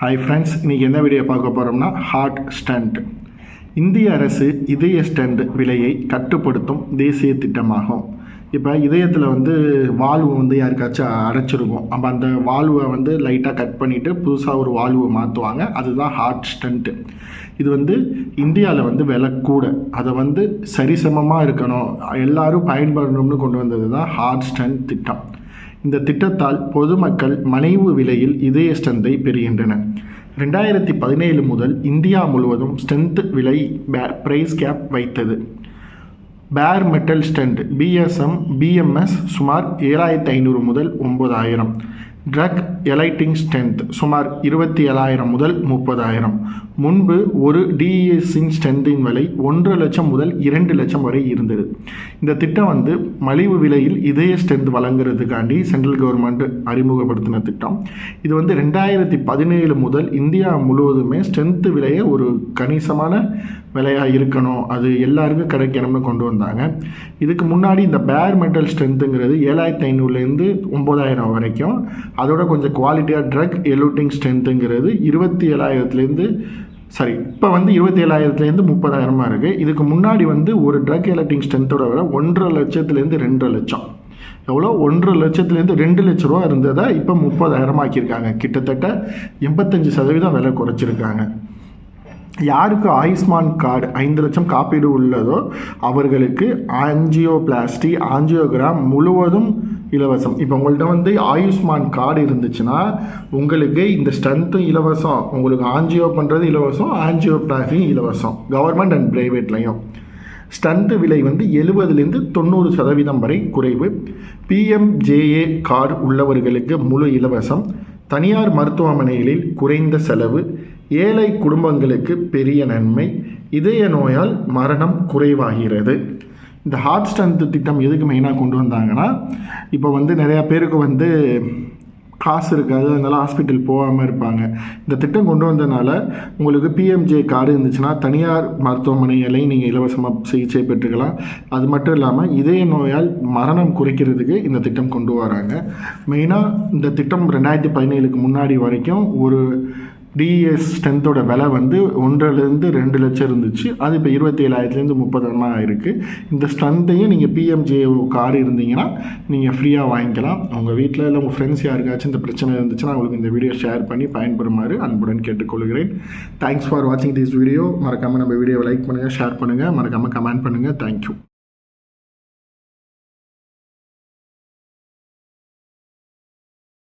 Hi friends இன்றைக்கி என்ன video பார்க்க போகிறோம்னா ஹார்ட் ஸ்டண்ட் இந்திய அரசு இதய ஸ்டண்ட் விலையை கட்டுப்படுத்தும் தேசிய திட்டமாகும். இப்போ இதயத்தில் வந்து வால்வு வந்து யாருக்காச்சும் அடைச்சிருக்கும். அப்போ அந்த வால்வை வந்து லைட்டாக கட் பண்ணிவிட்டு புதுசாக ஒரு வால்வை மாற்றுவாங்க அதுதான் ஹார்ட் ஸ்டண்ட்டு இது வந்து இந்தியாவில் வந்து விலை கூட. அதை வந்து சரிசமமாக இருக்கணும். எல்லாரும் பயன்படணும்னு கொண்டு வந்தது தான் ஹார்ட் ஸ்டண்ட் திட்டம். இந்த திட்டத்தால் பொதுமக்கள் மனைவு விலையில் இதய ஸ்டந்தை பெறுகின்றனர். ரெண்டாயிரத்தி பதினேழு முதல் இந்தியா முழுவதும் ஸ்டென்த் விலை பிரைஸ் கேப் வைத்தது. பேர் மெட்டல் ஸ்டெண்ட் பிஎஸ்எம் பிஎம்எஸ் சுமார் ஏழாயிரத்தி ஐநூறு முதல் ஒம்பதாயிரம் ட்ரக் எலைட்டிங் ஸ்ட்ரென்த் சுமார் இருபத்தி ஏழாயிரம் முதல் முப்பதாயிரம். முன்பு ஒரு டிஎஸ்ஸின் ஸ்ட்ரென்த்தின் விலை ஒன்று லட்சம் முதல் இரண்டு லட்சம் வரை இருந்தது. இந்த திட்டம் வந்து மலிவு விலையில் இதய ஸ்ட்ரென்த் வழங்குறதுக்காண்டி சென்ட்ரல் கவர்மெண்ட் அறிமுகப்படுத்தின திட்டம். இது வந்து ரெண்டாயிரத்தி பதினேழு முதல் இந்தியா முழுவதுமே ஸ்ட்ரென்த்து விலையை ஒரு கணிசமான விலையாக இருக்கணும். அது எல்லாருக்கும் கிடைக்கணும்னு கொண்டு வந்தாங்க. இதுக்கு முன்னாடி இந்த பேர் மெட்டல் ஸ்ட்ரென்த்துங்கிறது ஏழாயிரத்தி ஐநூறுலேருந்து ஒம்பதாயிரம் வரைக்கும். அதோட கொஞ்சம் குவாலிட்டியாக ட்ரக் எலூட்டிங் ஸ்ட்ரென்த்துங்கிறது இருபத்தி ஏழாயிரத்துலேருந்து சரி இப்போ வந்து இருபத்தி ஏழாயிரத்துலேருந்து முப்பதாயிரமாக இருக்குது இதுக்கு முன்னாடி வந்து ஒரு ட்ரக் எலக்டிங் ஸ்ட்ரென்த்தோட விட ஒன்றரை லட்சத்துலேருந்து ரெண்டரை லட்சம். எவ்வளோ? ஒன்றரை லட்சத்துலேருந்து ரெண்டு லட்ச ரூபா இருந்ததை இப்போ முப்பதாயிரமாக்கியிருக்காங்க. கிட்டத்தட்ட எண்பத்தஞ்சு சதவீதம் விலை குறைச்சிருக்காங்க. யாருக்கு ஆயுஷ்மான் கார்டு ஐந்து லட்சம் காப்பீடு உள்ளதோ அவர்களுக்கு ஆஞ்சியோபிளாஸ்டி ஆஞ்சியோகிராம் முழுவதும் இலவசம். இப்போ உங்கள்கிட்ட வந்து ஆயுஷ்மான் கார்டு இருந்துச்சுன்னா உங்களுக்கு இந்த ஸ்ட்ரென்த்தும் இலவசம் உங்களுக்கு ஆஞ்சியோ பண்ணுறது இலவசம் ஆஞ்சியோபிளாஸ்டியும் இலவசம் கவர்மெண்ட் அண்ட் ப்ரைவேட்லையும் ஸ்டண்ட் விலை வந்து எழுபதுலேருந்து தொண்ணூறு சதவீதம் வரை குறைவு. பிஎம்ஜேஏ கார்டு உள்ளவர்களுக்கு முழு இலவசம். தனியார் மருத்துவமனைகளில் குறைந்த செலவு ஏழை குடும்பங்களுக்கு பெரிய நன்மை இதய நோயால் மரணம் குறைவாகிறது. இந்த ஹார்ட் ஸ்ட்ரென்த் திட்டம் எதுக்கு மெயினாக கொண்டு வந்தாங்கன்னா இப்போ வந்து நிறையா பேருக்கு வந்து காசு இருக்காது அதனால் ஹாஸ்பிட்டல் போகாமல் இருப்பாங்க. இந்த திட்டம் கொண்டு வந்ததுனால உங்களுக்கு பிஎம்ஜே கார்டு இருந்துச்சுன்னா தனியார் மருத்துவமனைகளையும் நீங்கள் இலவசமாக சிகிச்சை பெற்றுக்கலாம். அது மட்டும் இல்லாமல் இதய நோயால் மரணம் குறைக்கிறதுக்கு இந்த திட்டம் கொண்டு வராங்க. மெயினாக இந்த திட்டம் ரெண்டாயிரத்தி பதினேழுக்கு முன்னாடி வரைக்கும் ஒரு டிஎஸ் ஸ்ட்ரென்த்தோட விலை வந்து ஒன்றிலேருந்து ரெண்டு லட்சம் இருந்துச்சு. அது இப்போ இருபத்தி ஏழாயிரத்துலேருந்து முப்பதாயிரமாக இருக்குது இந்த ஸ்ட்ரென்த்தையும் நீங்கள் பிஎம்ஜே கார்டு இருந்தீங்கன்னா நீங்கள் ஃப்ரீயாக வாங்கிக்கலாம். உங்கள் வீட்டில் இல்லை உங்கள் ஃப்ரெண்ட்ஸ் யாருக்காச்சும் இந்த பிரச்சனை இருந்துச்சுன்னா உங்களுக்கு இந்த வீடியோ ஷேர் பண்ணி பயன்பெறுமாறு அன்புடன் கேட்டுக்கொள்கிறேன். தேங்க்ஸ் ஃபார் வாட்சிங் திஸ் வீடியோ மறக்காமல் நம்ம வீடியோவை லைக் பண்ணுங்கள் ஷேர் பண்ணுங்கள் மறக்காமல் கமெண்ட் பண்ணுங்கள் தேங்க்யூ